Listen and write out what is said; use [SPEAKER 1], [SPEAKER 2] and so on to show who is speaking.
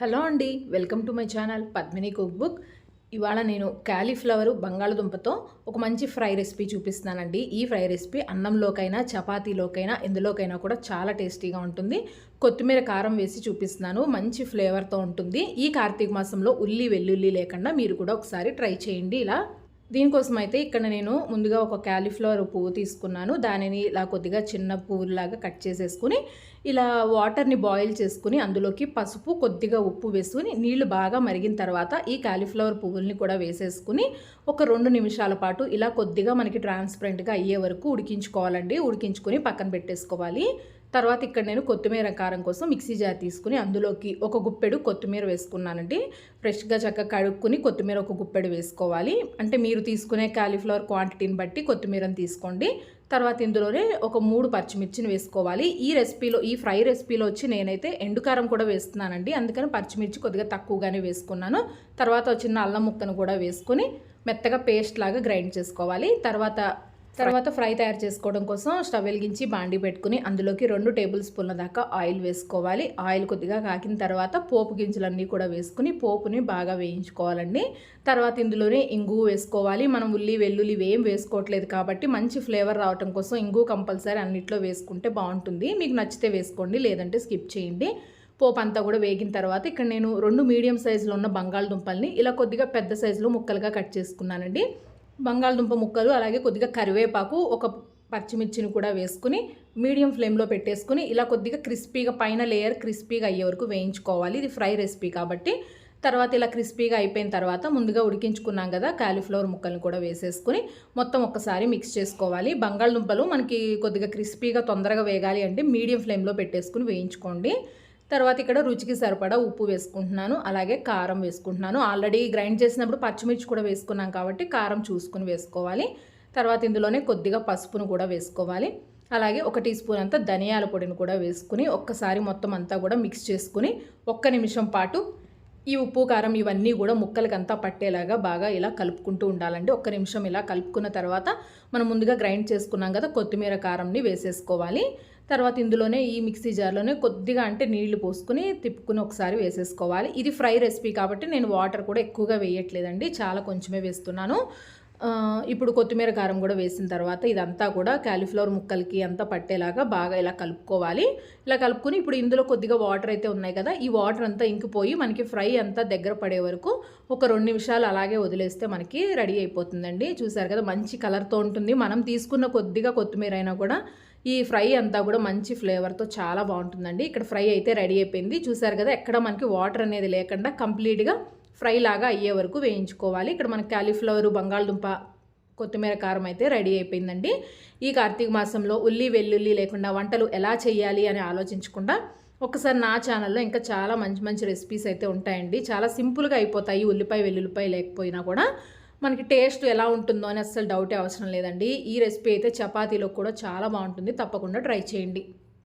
[SPEAKER 1] Hello అండి welcome to my channel Padmini cook book. ఇవాళ నేను క్యాలీఫ్లవరు బంగాళదుంపతో ఒక మంచి ఫ్రై రెసిపీ చూపిస్తున్నానండి. ఈ ఫ్రై రెసిపీ అన్నంలోకైనా చపాతీలోకైనా ఎందులోకైనా కూడా చాలా టేస్టీగా ఉంటుంది. కొత్తిమీర కారం వేసి చూపిస్తున్నాను మంచి ఫ్లేవర్తో ఉంటుంది. ఈ కార్తీక మాసంలో ఉల్లి వెల్లుల్లి లేకుండా మీరు కూడా ఒకసారి ట్రై చేయండి ఇలా. దీనికోసం అయితే ఇక్కడ నేను ముందుగా ఒక క్యాలీఫ్లవర్ పువ్వు తీసుకున్నాను. దానిని ఇలా కొద్దిగా చిన్న పువ్వులాగా కట్ చేసేసుకుని ఇలా వాటర్ని బాయిల్ చేసుకుని అందులోకి పసుపు కొద్దిగా ఉప్పు వేసుకుని నీళ్ళు బాగా మరిగిన తర్వాత ఈ క్యాలీఫ్లవర్ పువ్వుల్ని కూడా వేసేసుకుని ఒక రెండు నిమిషాల పాటు ఇలా కొద్దిగా మనకి ట్రాన్స్పరెంట్గా అయ్యే వరకు ఉడికించుకోవాలండి. ఉడికించుకొని పక్కన పెట్టేసుకోవాలి. తర్వాత ఇక్కడ నేను కొత్తిమీర కారం కోసం మిక్సీ జార్ తీసుకుని అందులోకి ఒక గుప్పెడు కొత్తిమీర వేసుకున్నానండి. ఫ్రెష్గా చక్కగా కడుక్కుని కొత్తిమీర ఒక గుప్పెడు వేసుకోవాలి. అంటే మీరు తీసుకునే కాలీఫ్లవర్ క్వాంటిటీని బట్టి కొత్తిమీరని తీసుకోండి. తర్వాత ఇందులోనే ఒక మూడు పచ్చిమిర్చిని వేసుకోవాలి. ఈ రెసిపీలో ఈ ఫ్రై రెసిపీలో వచ్చి నేనైతే ఎండుకారం కూడా వేస్తున్నానండి. అందుకని పచ్చిమిర్చి కొద్దిగా తక్కువగానే వేసుకున్నాను. తర్వాత చిన్న అల్లం ముక్కను కూడా వేసుకొని మెత్తగా పేస్ట్ లాగా గ్రైండ్ చేసుకోవాలి. తర్వాత తర్వాత ఫ్రై తయారు చేసుకోవడం కోసం స్టవ్ వెలిగించి బాండి పెట్టుకుని అందులోకి రెండు టేబుల్ స్పూన్ల దాకా ఆయిల్ వేసుకోవాలి. ఆయిల్ కొద్దిగా కాకిన తర్వాత పోపు గింజలన్నీ కూడా వేసుకుని పోపుని బాగా వేయించుకోవాలండి. తర్వాత ఇందులోనే ఇంగు వేసుకోవాలి. మనం ఉల్లి వెల్లుల్లి ఏం వేసుకోవట్లేదు కాబట్టి మంచి ఫ్లేవర్ రావటం కోసం ఇంగు కంపల్సరీ అన్నిట్లో వేసుకుంటే బాగుంటుంది. మీకు నచ్చితే వేసుకోండి లేదంటే స్కిప్ చేయండి. పోపు అంతా కూడా వేగిన తర్వాత ఇక్కడ నేను రెండు మీడియం సైజులో ఉన్న బంగాళదుంపల్ని ఇలా కొద్దిగా పెద్ద సైజులో ముక్కలుగా కట్ చేసుకున్నానండి. బంగాళదుంప ముక్కలు అలాగే కొద్దిగా కరివేపాకు ఒక పచ్చిమిర్చిని కూడా వేసుకుని మీడియం ఫ్లేమ్లో పెట్టేసుకుని ఇలా కొద్దిగా క్రిస్పీగా పైన లేయర్ క్రిస్పీగా అయ్యే వరకు వేయించుకోవాలి. ఇది ఫ్రై రెసిపీ కాబట్టి. తర్వాత ఇలా క్రిస్పీగా అయిపోయిన తర్వాత ముందుగా ఉడికించుకున్నాం కదా కాలీఫ్లవర్ ముక్కల్ని కూడా వేసేసుకుని మొత్తం ఒక్కసారి మిక్స్ చేసుకోవాలి. బంగాళదుంపలు మనకి కొద్దిగా క్రిస్పీగా తొందరగా వేగాలి అంటే మీడియం ఫ్లేమ్లో పెట్టేసుకుని వేయించుకోండి. తర్వాత ఇక్కడ రుచికి సరిపడా ఉప్పు వేసుకుంటున్నాను అలాగే కారం వేసుకుంటున్నాను. ఆల్రెడీ గ్రైండ్ చేసినప్పుడు పచ్చిమిర్చి కూడా వేసుకున్నాం కాబట్టి కారం చూసుకుని వేసుకోవాలి. తర్వాత ఇందులోనే కొద్దిగా పసుపును కూడా వేసుకోవాలి. అలాగే ఒక టీ స్పూన్ అంతా ధనియాల పొడిని కూడా వేసుకుని ఒక్కసారి మొత్తం అంతా కూడా మిక్స్ చేసుకుని ఒక్క నిమిషం పాటు ఈ ఉప్పు కారం ఇవన్నీ కూడా ముక్కలకంతా పట్టేలాగా బాగా ఇలా కలుపుకుంటూ ఉండాలండి. ఒక్క నిమిషం ఇలా కలుపుకున్న తర్వాత మనం ముందుగా గ్రైండ్ చేసుకున్నాం కదా కొత్తిమీర కారంని వేసేసుకోవాలి. తర్వాత ఇందులోనే ఈ మిక్సీ జార్లోనే కొద్దిగా అంటే నీళ్ళు పోసుకుని తిప్పుకుని ఒకసారి వేసేసుకోవాలి. ఇది ఫ్రై రెసిపీ కాబట్టి నేను వాటర్ కూడా ఎక్కువగా వేయట్లేదండి చాలా కొంచెమే వేస్తున్నాను. ఇప్పుడు కొత్తిమీర కారం కూడా వేసిన తర్వాత ఇదంతా కూడా క్యాలీఫ్లవర్ ముక్కలకి అంతా పట్టేలాగా బాగా ఇలా కలుపుకోవాలి. ఇలా కలుపుకొని ఇప్పుడు ఇందులో కొద్దిగా వాటర్ అయితే ఉన్నాయి కదా ఈ వాటర్ అంతా ఇంకిపోయి మనకి ఫ్రై అంతా దగ్గర పడే వరకు ఒక రెండు నిమిషాలు అలాగే వదిలేస్తే మనకి రెడీ అయిపోతుందండి. చూసారు కదా మంచి కలర్తో ఉంటుంది. మనం తీసుకున్న కొద్దిగా కొత్తిమీర అయినా కూడా ఈ ఫ్రై అంతా కూడా మంచి ఫ్లేవర్తో చాలా బాగుంటుందండి. ఇక్కడ ఫ్రై అయితే రెడీ అయిపోయింది. చూసారు కదా ఎక్కడ మనకి వాటర్ అనేది లేకుండా కంప్లీట్గా ఫ్రై లాగా అయ్యే వరకు వేయించుకోవాలి. ఇక్కడ మనకి క్యాలీఫ్లవర్ బంగాళదుంప కొత్తిమీర కారం అయితే రెడీ అయిపోయిందండి. ఈ కార్తీక మాసంలో ఉల్లి వెల్లుల్లి లేకుండా వంటలు ఎలా చేయాలి అని ఆలోచించకుండా ఒకసారి నా ఛానల్లో ఇంకా చాలా మంచి మంచి రెసిపీస్ అయితే ఉంటాయండి. చాలా సింపుల్గా అయిపోతాయి ఉల్లిపాయ వెల్లుల్లిపాయ లేకపోయినా కూడా. మనకి టేస్ట్ ఎలా ఉంటుందో అని అస్సలు డౌటే అవసరం లేదండి. ఈ రెసిపీ అయితే చపాతీలో కూడా చాలా బాగుంటుంది. తప్పకుండా ట్రై చేయండి.